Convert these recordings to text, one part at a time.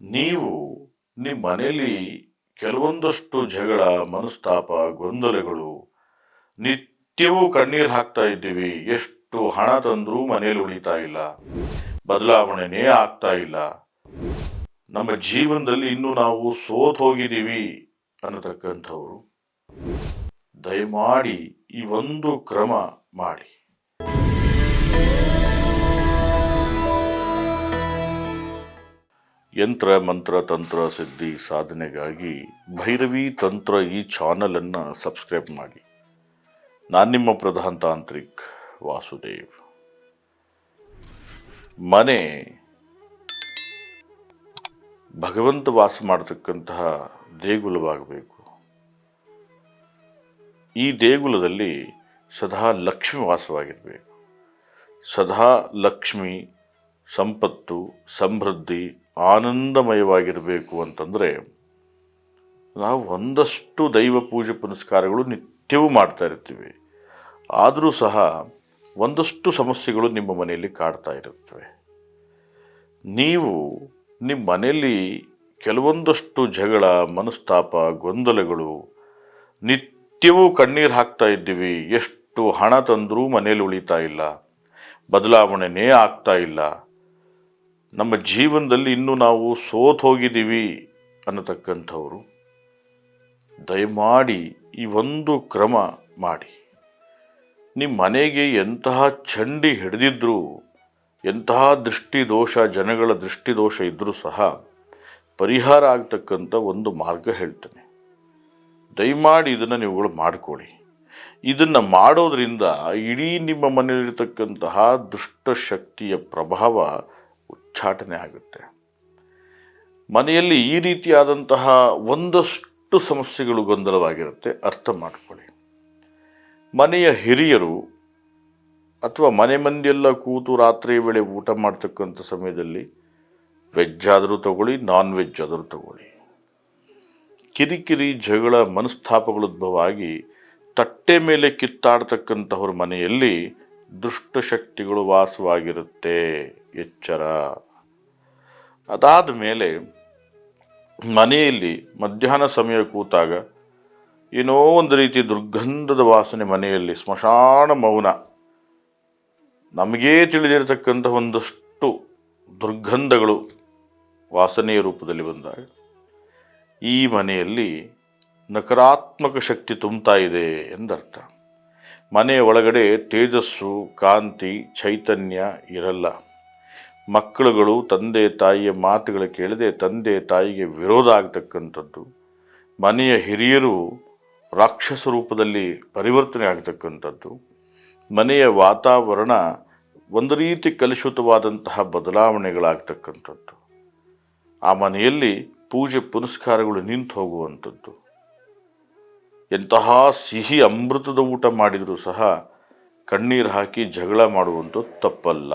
ನೀವು ನಿಮ್ಮ ಮನೆಯಲ್ಲಿ ಕೆಲವೊಂದಷ್ಟು ಜಗಳ, ಮನಸ್ತಾಪ, ಗೊಂದಲಗಳು ನಿತ್ಯವೂ ಕಣ್ಣೀರು ಹಾಕ್ತಾ ಇದ್ದೀವಿ. ಎಷ್ಟು ಹಣ ತಂದರೂ ಮನೆಯಲ್ಲಿ ಉಳಿತಾ ಇಲ್ಲ. ಬದಲಾವಣೆನೇ ಆಗ್ತಾ ಇಲ್ಲ. ನಮ್ಮ ಜೀವನದಲ್ಲಿ ಇನ್ನೂ ನಾವು ಸೋತ್ ಹೋಗಿದ್ದೀವಿ ಅನ್ನತಕ್ಕಂಥವ್ರು. ದಯಮಾಡಿ ಈ ಒಂದು ಕ್ರಮ ಮಾಡಿ. ಯಂತ್ರ, ಮಂತ್ರ, ತಂತ್ರ, ಸಿದ್ಧಿ ಸಾಧನೆಗಾಗಿ ಭೈರವಿ ತಂತ್ರ ಈ ಚಾನಲನ್ನು ಸಬ್ಸ್ಕ್ರೈಬ್ ಮಾಡಿ. ನಾನು ನಿಮ್ಮ ಪ್ರಧಾನ ತಾಂತ್ರಿಕ್ ವಾಸುದೇವ್. ಮನೆ ಭಗವಂತ ವಾಸ ಮಾಡತಕ್ಕಂತಹ ದೇಗುಲವಾಗಬೇಕು. ಈ ದೇಗುಲದಲ್ಲಿ ಸದಾ ಲಕ್ಷ್ಮಿ ವಾಸವಾಗಿರಬೇಕು. ಸದಾ ಲಕ್ಷ್ಮಿ, ಸಂಪತ್ತು, ಸಮೃದ್ಧಿ ಆನಂದಮಯವಾಗಿರಬೇಕು ಅಂತಂದರೆ ನಾವು ಒಂದಷ್ಟು ದೈವ ಪೂಜೆ ಪುನಸ್ಕಾರಗಳು ನಿತ್ಯವೂ ಮಾಡ್ತಾ ಇರ್ತೀವಿ. ಆದರೂ ಸಹ ಒಂದಷ್ಟು ಸಮಸ್ಯೆಗಳು ನಿಮ್ಮ ಮನೆಯಲ್ಲಿ ಕಾಡ್ತಾ ಇರುತ್ತವೆ. ನೀವು ನಿಮ್ಮ ಮನೆಯಲ್ಲಿ ಕೆಲವೊಂದಷ್ಟು ಜಗಳ, ಮನಸ್ತಾಪ, ಗೊಂದಲಗಳು ನಿತ್ಯವೂ ಕಣ್ಣೀರು ಹಾಕ್ತಾ ಇದ್ದೀವಿ. ಎಷ್ಟು ಹಣ ತಂದರೂ ಮನೇಲಿ ಉಳಿತಾ ಇಲ್ಲ. ಬದಲಾವಣೆನೇ ಆಗ್ತಾ ಇಲ್ಲ. ನಮ್ಮ ಜೀವನದಲ್ಲಿ ಇನ್ನೂ ನಾವು ಸೋತ್ ಹೋಗಿದ್ದೀವಿ ಅನ್ನತಕ್ಕಂಥವರು, ದಯಮಾಡಿ ಈ ಒಂದು ಕ್ರಮ ಮಾಡಿ. ನಿಮ್ಮ ಮನೆಗೆ ಎಂತಹ ಚಂಡಿ ಹಿಡಿದಿದ್ದರೂ ಎಂತಹ ದೃಷ್ಟಿದೋಷ, ಜನಗಳ ದೃಷ್ಟಿದೋಷ ಇದ್ದರೂ ಸಹ ಪರಿಹಾರ ಆಗ್ತಕ್ಕಂಥ ಒಂದು ಮಾರ್ಗ ಹೇಳ್ತೇನೆ. ದಯಮಾಡಿ ಇದನ್ನು ನೀವುಗಳು ಮಾಡಿಕೊಳ್ಳಿ. ಇದನ್ನು ಮಾಡೋದರಿಂದ ಇಡೀ ನಿಮ್ಮ ಮನೆಯಲ್ಲಿರ್ತಕ್ಕಂತಹ ದುಷ್ಟಶಕ್ತಿಯ ಪ್ರಭಾವ ಉಚ್ಚಾಟನೆ ಆಗುತ್ತೆ. ಮನೆಯಲ್ಲಿ ಈ ರೀತಿಯಾದಂತಹ ಒಂದಷ್ಟು ಸಮಸ್ಯೆಗಳು ಗೊಂದಲವಾಗಿರುತ್ತೆ. ಅರ್ಥ ಮಾಡಿಕೊಳ್ಳಿ. ಮನೆಯ ಹಿರಿಯರು ಅಥವಾ ಮನೆ ಮಂದಿಯೆಲ್ಲ ಕೂತು ರಾತ್ರಿ ವೇಳೆ ಊಟ ಮಾಡ್ತಕ್ಕಂಥ ಸಮಯದಲ್ಲಿ ವೆಜ್ ಆದರೂ ತಗೊಳ್ಳಿ, ನಾನ್ ವೆಜ್ ಆದರೂ ತಗೊಳ್ಳಿ. ಕಿರಿಕಿರಿ ಜಗಳ ಮನಸ್ತಾಪಗಳು ಉದ್ಭವ ಆಗಿ ತಟ್ಟೆ ಮೇಲೆ ಕಿತ್ತಾಡ್ತಕ್ಕಂಥವ್ರ ಮನೆಯಲ್ಲಿ ದುಷ್ಟಶಕ್ತಿಗಳು ವಾಸವಾಗಿರುತ್ತೆ. ಎಚ್ಚರ. ಅದಾದ ಮೇಲೆ ಮನೆಯಲ್ಲಿ ಮಧ್ಯಾಹ್ನ ಸಮಯ ಕೂತಾಗ ಏನೋ ಒಂದು ರೀತಿ ದುರ್ಗಂಧದ ವಾಸನೆ ಮನೆಯಲ್ಲಿ ಸ್ಮಶಾನ ಮೌನ. ನಮಗೇ ತಿಳಿದಿರತಕ್ಕಂಥ ಒಂದಷ್ಟು ದುರ್ಗಂಧಗಳು ವಾಸನೆಯ ರೂಪದಲ್ಲಿ ಬಂದಾಗ ಈ ಮನೆಯಲ್ಲಿ ನಕಾರಾತ್ಮಕ ಶಕ್ತಿ ತುಂಬ್ತಾ ಇದೆ ಎಂದರ್ಥ. ಮನೆಯ ಒಳಗಡೆ ತೇಜಸ್ಸು, ಕಾಂತಿ, ಚೈತನ್ಯ ಇರಲ್ಲ. ಮಕ್ಕಳುಗಳು, ತಂದೆ, ತಾಯಿಯ ಮಾತುಗಳು ಕೇಳದೆ ತಂದೆ, ತಾಯಿಗೆ ವಿರೋಧ ಆಗ್ತಕ್ಕಂಥದ್ದು, ಮನೆಯ ಹಿರಿಯರು ರಾಕ್ಷಸ ರೂಪದಲ್ಲಿ ಪರಿವರ್ತನೆ ಆಗ್ತಕ್ಕಂಥದ್ದು, ಮನೆಯ ವಾತಾವರಣ ಒಂದು ರೀತಿ ಕಲುಷಿತವಾದಂತಹ ಬದಲಾವಣೆಗಳಾಗ್ತಕ್ಕಂಥದ್ದು. ಆ ಮನೆಯಲ್ಲಿ ಪೂಜೆ ಪುನಸ್ಕಾರಗಳು ನಿಂತು ಹೋಗುವಂಥದ್ದು. ಎಂತಹ ಸಿಹಿ ಅಮೃತದ ಊಟ ಮಾಡಿದರೂ ಸಹ ಕಣ್ಣೀರು ಹಾಕಿ ಜಗಳ ಮಾಡುವಂಥದ್ದು ತಪ್ಪಲ್ಲ.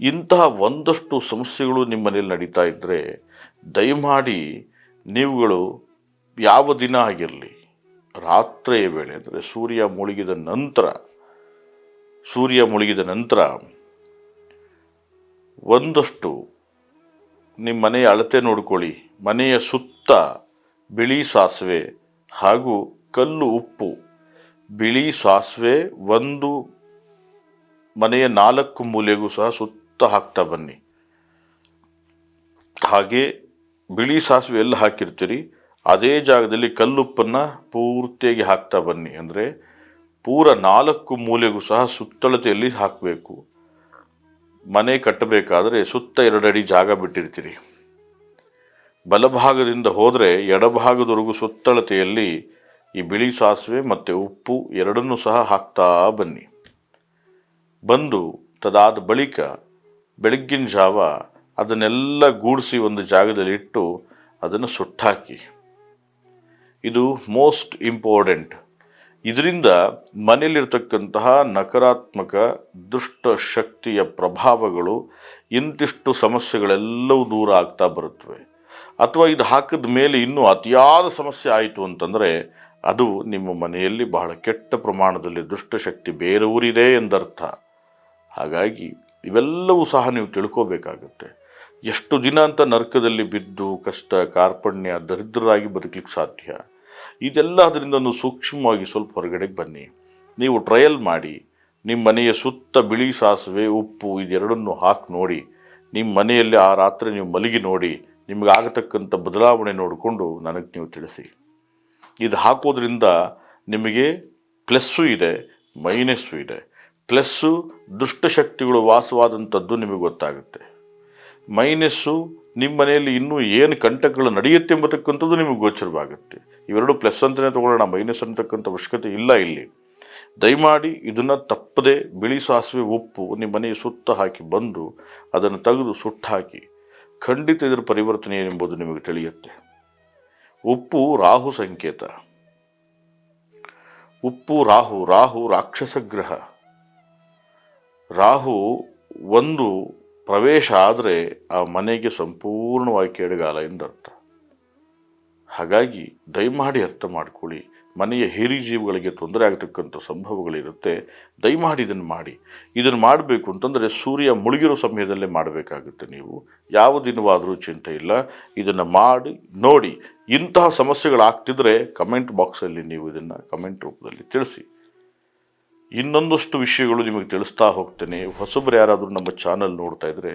ಇಂತಹ ಒಂದಷ್ಟು ಸಮಸ್ಯೆಗಳು ನಿಮ್ಮ ಮನೇಲಿ ನಡೀತಾ ಇದ್ದರೆ ದಯಮಾಡಿ ನೀವುಗಳು ಯಾವ ದಿನ ಆಗಿರಲಿ, ರಾತ್ರಿಯ ವೇಳೆ, ಅಂದರೆ ಸೂರ್ಯ ಮುಳುಗಿದ ನಂತರ, ಸೂರ್ಯ ಮುಳುಗಿದ ನಂತರ ಒಂದಷ್ಟು ನಿಮ್ಮ ಮನೆಯ ಅಳತೆ ನೋಡ್ಕೊಳ್ಳಿ, ಮನೆಯ ಸುತ್ತ ಬಿಳಿ ಸಾಸಿವೆ ಹಾಗೂ ಕಲ್ಲು ಉಪ್ಪು. ಬಿಳಿ ಸಾಸಿವೆ ಒಂದು ಮನೆಯ ನಾಲ್ಕು ಮೂಲೆಗೂ ಸಹ ಸುತ್ತ ಹಾಕ್ತಾ ಬನ್ನಿ. ಹಾಗೆ ಬಿಳಿ ಸಾಸಿವೆ ಎಲ್ಲ ಹಾಕಿರ್ತೀರಿ. ಅದೇ ಜಾಗದಲ್ಲಿ ಕಲ್ಲುಪ್ಪನ್ನು ಪೂರ್ತಿಯಾಗಿ ಹಾಕ್ತಾ ಬನ್ನಿ. ಅಂದರೆ ಪೂರ ನಾಲ್ಕು ಮೂಲೆಗೂ ಸಹ ಸುತ್ತಳತೆಯಲ್ಲಿ ಹಾಕಬೇಕು. ಮನೆ ಕಟ್ಟಬೇಕಾದರೆ ಸುತ್ತ ಎರಡಡಿ ಜಾಗ ಬಿಟ್ಟಿರ್ತೀರಿ. ಬಲಭಾಗದಿಂದ ಹೋದರೆ ಎಡಭಾಗದವರೆಗೂ ಸುತ್ತಳತೆಯಲ್ಲಿ ಈ ಬಿಳಿ ಸಾಸಿವೆ ಮತ್ತು ಉಪ್ಪು ಎರಡನ್ನೂ ಸಹ ಹಾಕ್ತಾ ಬನ್ನಿ. ಬಂದು ತದಾದ ಬಳಿಕ ಬೆಳಗ್ಗಿನ ಜಾವ ಅದನ್ನೆಲ್ಲ ಗೂಡಿಸಿ ಒಂದು ಜಾಗದಲ್ಲಿ ಇಟ್ಟು ಅದನ್ನು ಸುಟ್ಟಾಕಿ. ಇದು ಮೋಸ್ಟ್ ಇಂಪಾರ್ಟೆಂಟ್. ಇದರಿಂದ ಮನೆಯಲ್ಲಿರ್ತಕ್ಕಂತಹ ನಕಾರಾತ್ಮಕ ದುಷ್ಟ ಶಕ್ತಿಯ ಪ್ರಭಾವಗಳು ಇಂತಿಷ್ಟು ಸಮಸ್ಯೆಗಳೆಲ್ಲವೂ ದೂರ ಆಗ್ತಾ ಬರುತ್ತವೆ. ಅಥವಾ ಇದು ಹಾಕಿದ ಮೇಲೆ ಇನ್ನೂ ಅತಿಯಾದ ಸಮಸ್ಯೆ ಆಯಿತು ಅಂತಂದರೆ ಅದು ನಿಮ್ಮ ಮನೆಯಲ್ಲಿ ಬಹಳ ಕೆಟ್ಟ ಪ್ರಮಾಣದಲ್ಲಿ ದುಷ್ಟಶಕ್ತಿ ಬೇರೆ ಊರಿದೆ ಎಂದರ್ಥ. ಹಾಗಾಗಿ ಇವೆಲ್ಲವೂ ಸಹ ನೀವು ತಿಳ್ಕೋಬೇಕಾಗುತ್ತೆ. ಎಷ್ಟು ದಿನ ಅಂತ ನರಕದಲ್ಲಿ ಬಿದ್ದು ಕಷ್ಟ, ಕಾರ್ಪಣ್ಯ, ದರಿದ್ರರಾಗಿ ಬದುಕಲಿಕ್ಕೆ ಸಾಧ್ಯ? ಇದೆಲ್ಲ ಅದರಿಂದ ಸೂಕ್ಷ್ಮವಾಗಿ ಸ್ವಲ್ಪ ಹೊರಗಡೆಗೆ ಬನ್ನಿ. ನೀವು ಟ್ರಯಲ್ ಮಾಡಿ. ನಿಮ್ಮ ಮನೆಯ ಸುತ್ತ ಬಿಳಿ ಸಾಸಿವೆ, ಉಪ್ಪು ಇದೆರಡನ್ನು ಹಾಕಿ ನೋಡಿ. ನಿಮ್ಮ ಮನೆಯಲ್ಲಿ ಆ ರಾತ್ರಿ ನೀವು ಮಲಗಿ ನೋಡಿ. ನಿಮಗೆ ಆಗತಕ್ಕಂಥ ಬದಲಾವಣೆ ನೋಡಿಕೊಂಡು ನನಗೆ ನೀವು ತಿಳಿಸಿ. ಇದು ಹಾಕೋದ್ರಿಂದ ನಿಮಗೆ ಪ್ಲಸ್ಸು ಇದೆ, ಮೈನಸ್ಸು ಇದೆ. ಪ್ಲಸ್ಸು ದುಷ್ಟಶಕ್ತಿಗಳು ವಾಸವಾದಂಥದ್ದು ನಿಮಗೆ ಗೊತ್ತಾಗುತ್ತೆ. ಮೈನಸ್ಸು ನಿಮ್ಮ ಮನೆಯಲ್ಲಿ ಇನ್ನೂ ಏನು ಕಂಟಕಗಳು ನಡೆಯುತ್ತೆ ಎಂಬತಕ್ಕಂಥದ್ದು ನಿಮಗೆ ಗೋಚರವಾಗುತ್ತೆ. ಇವೆರಡು ಪ್ಲಸ್ ಅಂತಲೇ ತಗೊಳ್ಳೋಣ, ಮೈನಸ್ ಅಂತಕ್ಕಂಥ ಅವಶ್ಯಕತೆ ಇಲ್ಲ ಇಲ್ಲಿ. ದಯಮಾಡಿ ಇದನ್ನು ತಪ್ಪದೆ ಬಿಳಿ ಸಾಸಿವೆ ಉಪ್ಪು ನಿಮ್ಮ ಮನೆಯ ಸುತ್ತ ಹಾಕಿ ಬಂದು ಅದನ್ನು ತೆಗೆದು ಸುಟ್ಟು ಹಾಕಿ, ಖಂಡಿತ ಇದರ ಪರಿವರ್ತನೆ ಏನೆಂಬುದು ನಿಮಗೆ ತಿಳಿಯುತ್ತೆ. ಉಪ್ಪು ರಾಹು ಸಂಕೇತ. ಉಪ್ಪು ರಾಹು ರಾಹು ರಾಕ್ಷಸ ಗ್ರಹ. ರಾಹು ಒಂದು ಪ್ರವೇಶ ಆದರೆ ಆ ಮನೆಗೆ ಸಂಪೂರ್ಣವಾಗಿ ಕೇಡುಗಾಲ ಎಂದರ್ಥ. ಹಾಗಾಗಿ ದಯಮಾಡಿ ಅರ್ಥ ಮಾಡ್ಕೊಳ್ಳಿ. ಮನೆಯ ಹಿರಿ ಜೀವಿಗಳಿಗೆ ತೊಂದರೆ ಆಗತಕ್ಕಂಥ ಸಂಭವಗಳಿರುತ್ತೆ. ದಯಮಾಡಿ ಇದನ್ನು ಮಾಡಿ. ಇದನ್ನು ಮಾಡಬೇಕು ಅಂತಂದರೆ ಸೂರ್ಯ ಮುಳುಗಿರೋ ಸಮಯದಲ್ಲೇ ಮಾಡಬೇಕಾಗುತ್ತೆ ನೀವು. ಯಾವ ದಿನವಾದರೂ ಚಿಂತೆ ಇಲ್ಲ. ಇದನ್ನು ಮಾಡಿ, ನೋಡಿ. ಇಂತಹ ಸಮಸ್ಯೆಗಳಾಗ್ತಿದ್ರೆ ಕಮೆಂಟ್ ಬಾಕ್ಸಲ್ಲಿ ನೀವು ಇದನ್ನು ಕಮೆಂಟ್ ರೂಪದಲ್ಲಿ ತಿಳಿಸಿ. ಇನ್ನೊಂದಷ್ಟು ವಿಷಯಗಳು ನಿಮಗೆ ತಿಳಿಸ್ತಾ ಹೋಗ್ತೇನೆ. ಹೊಸಬ್ರು ಯಾರಾದರೂ ನಮ್ಮ ಚಾನಲ್ ನೋಡ್ತಾ ಇದ್ದರೆ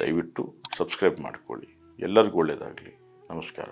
ದಯವಿಟ್ಟು ಸಬ್ಸ್ಕ್ರೈಬ್ ಮಾಡಿಕೊಳ್ಳಿ. ಎಲ್ಲರಿಗೂ ಒಳ್ಳೆಯದಾಗಲಿ ನಮಸ್ಕಾರ.